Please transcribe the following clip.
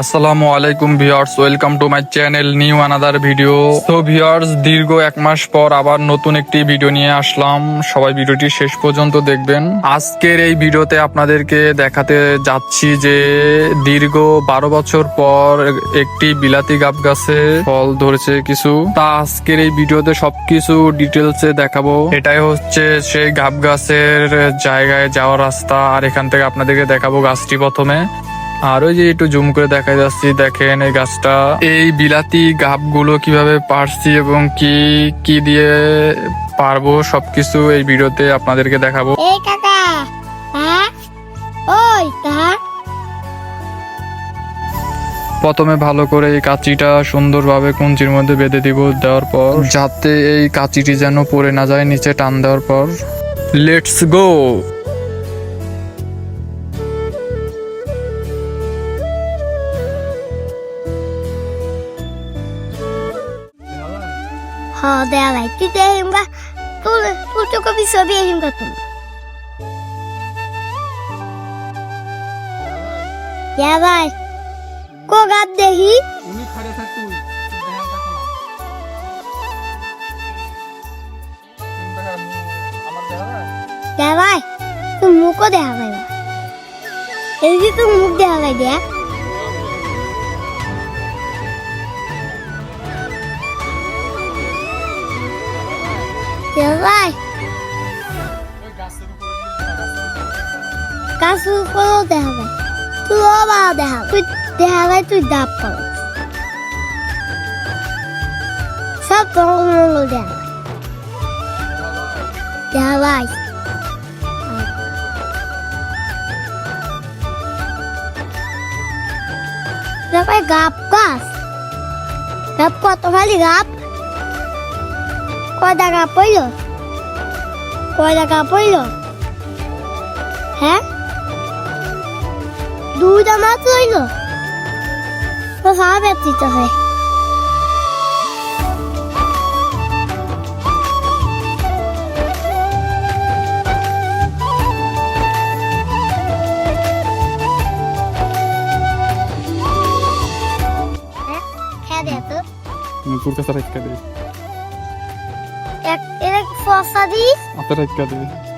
আসসালামু আলাইকুম viewers, welcome to my channel new another video. তো ভিউয়ার্স, দীর্ঘ এক মাস পর আবার নতুন একটি ভিডিও নিয়ে আসলাম। সবাই ভিডিওটি শেষ পর্যন্ত দেখবেন। আজকের এই ভিডিওতে আপনাদেরকে দেখাতে যাচ্ছি যে, দীর্ঘ বারো বছর পর একটি বিলাতি গাব গাছে ফল ধরেছে কিছু। তা আজকের এই ভিডিওতে সবকিছু ডিটেলসে দেখাবো। এটাই হচ্ছে সেই গাব গাছের জায়গায় যাওয়ার রাস্তা। আর এখান থেকে আপনাদেরকে দেখাবো গাছটি প্রথমে। আর ওই যে একটু জুম করে দেখা যাচ্ছে দেখেন এই গাছটা। এই বিলাতি গাবগুলো কীভাবে পারছি এবং কি কি দিয়ে পারব সবকিছু এই ভিডিওতে আপনাদেরকে দেখাবো। এই কাকা হ্যাঁ? ওই প্রথমে ভালো করে এই কাঁচিটা সুন্দরভাবে কুঞ্চির মধ্যে বেঁধে দিব দেওয়ার পর যাতে এই কাঁচিটি যেন পড়ে না যায় নিচে টান দেওয়ার পর। লেটস গো হ দেয়া ভাই তুই দেখিম গা তুই তুই তো কবি ছবি আহিম গা তুমি দেয়া ভাই কো গাব দেখি দেয়া ভাই তুই মুখও দেখা ভাই এই যে তুই মুখ দেখা ভাই দেয়া দেয়া ভাই কাসু করো দেখা ভাই তুইও ভালো দেখা তুই দেখা ভাই তুই ডাব পাও সব তোমার মঙ্গল দেখা দেখা ভাই Dapat gap gas. Gap কত খালি গাপ কয়টা গাপ পইল কয়টা গাপ পইল হ্যাঁ? দুইটা মাত্র হইল? তো সারা ব্যক্তিতে হয়। হ্যাঁ খেয়ে দে তো। এক এর ফসা দিস অতটা একটা দে